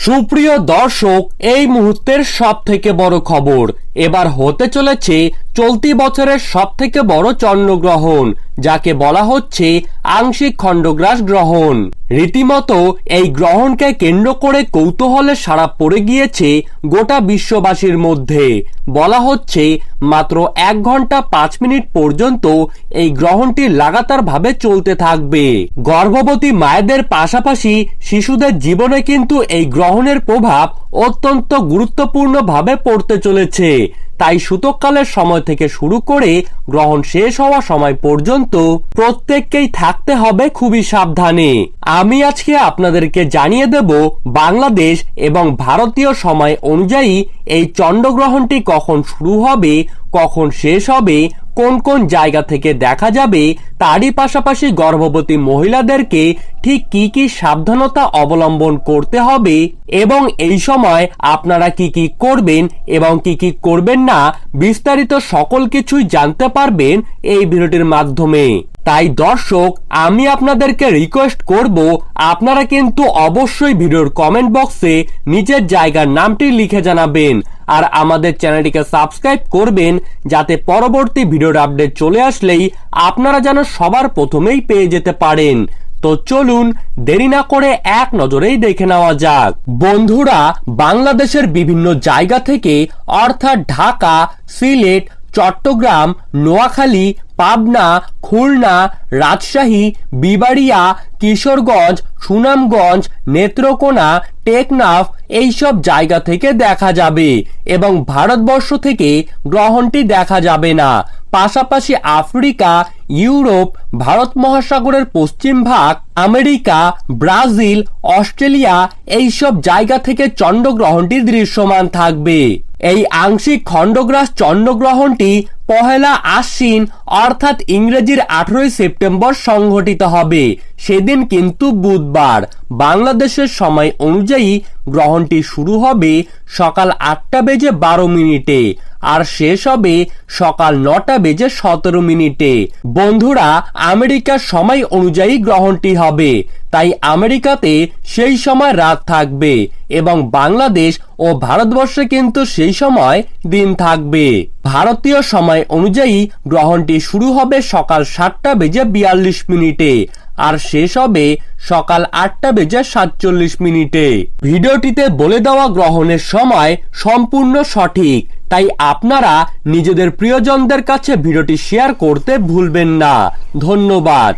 সুপ্রিয় দর্শক এই মুহূর্তের সব থেকে বড় খবর। এবার হতে চলেছে চলতি বছরের সব থেকে বড় চন্দ্রগ্রহণ, যাকে বলা হচ্ছে আংশিক খণ্ডগ্রাস গ্রহণ। রীতিমতো এই গ্রহণকে কেন্দ্র করে কৌতূহলে সারা পড়ে গিয়েছে গোটা বিশ্ববাসীর মধ্যে। বলা হচ্ছে মাত্র এক ঘণ্টা পাঁচ মিনিট পর্যন্ত এই গ্রহণটি লাগাতার ভাবে চলতে থাকবে। গর্ভবতী মায়েদের পাশাপাশি শিশুদের জীবনে কিন্তু এই গ্রহণের প্রভাব অত্যন্ত গুরুত্বপূর্ণ ভাবে পড়তে চলেছে। তাই সূতককালের সময় থেকে শুরু করে গ্রহণ শেষ হওয়া সময় পর্যন্ত প্রত্যেককেই থাকতে হবে খুবই সাবধানে। আমি আজকে আপনাদেরকে জানিয়ে দেব বাংলাদেশ এবং ভারতীয় সময় অনুযায়ী এই চন্দ্রগ্রহণটি কখন শুরু হবে, কখন শেষ হবে কোন কোন জায়গা থেকে দেখা যাবে, তারই পাশাপাশি গর্ভবতী মহিলাদেরকে ঠিক কি কি সাবধানতা অবলম্বন করতে হবে এবং এই সময় আপনারা কি কি করবেন এবং কি কি করবেন না, বিস্তারিত সকল কিছুই জানতে পারবেন এই ভিডিওটির মাধ্যমে। তাই দর্শক, আমি আপনাদেরকে রিকোয়েস্ট করব, আপনারা কিন্তু অবশ্যই ভিডিওর কমেন্ট বক্সে নিজের জায়গার নামটি লিখে জানাবেন। আর আমাদের চ্যানেলটিকে সাবস্ক্রাইব করবেন যাতে পরবর্তী ভিডিওর আপডেট চলে আসলেই আপনারা যেন সবার প্রথমেই পেয়ে যেতে পারেন। তো চলুন দেরি না করে এক নজরেই দেখে নেওয়া যাক। বন্ধুরা, বাংলাদেশের বিভিন্ন জায়গা থেকে অর্থাৎ ঢাকা, সিলেট, চট্টগ্রাম, নোয়াখালী, পাবনা, খুলনা, রাজশাহী, বিবাড়িয়া, কিশোরগঞ্জ, সুনামগঞ্জ, নেত্রকোনা, টেকনাফ এইসব জায়গা থেকে দেখা যাবে এবং ভারতবর্ষ থেকে গ্রহণটি দেখা যাবে না। পাশাপাশি আফ্রিকা, ইউরোপ, ভারত মহাসাগরের পশ্চিম ভাগ, আমেরিকা, ব্রাজিল, অস্ট্রেলিয়া, এইসব জায়গা থেকে চন্দ্রগ্রহণটি দৃশ্যমান থাকবে। এই আংশিক খণ্ডগ্রাস চন্দ্রগ্রহণটি পহেলা আশ্বিন, অর্থাৎ ইংরেজির আঠেরোই সেপ্টেম্বর সংঘটিত হবে। সেদিন কিন্তু বুধবার। বাংলাদেশের সময় অনুযায়ী গ্রহণটি শুরু হবে সকাল আটটা বেজে বারো মিনিটে আর শেষ হবে সকাল নটা বেজে সতেরো মিনিটে। বন্ধুরা, আমেরিকার সময় অনুযায়ী গ্রহণটি হবে। তাই আমেরিকাতে সেই সময় রাত থাকবে এবং বাংলাদেশ ও ভারতবর্ষে কিন্তু সেই সময় দিন থাকবে। ভারতীয় সময় অনুযায়ী গ্রহণটি শুরু হবে সকাল সাতটা বেজে বিয়াল্লিশ মিনিটে আর শেষ হবে সকাল আটটা বেজে সাতচল্লিশ মিনিটে। ভিডিওটিতে বলে দেওয়া গ্রহণের সময় সম্পূর্ণ সঠিক, তাই আপনারা নিজেদের প্রিয়জনদের কাছে ভিডিওটি শেয়ার করতে ভুলবেন না। ধন্যবাদ।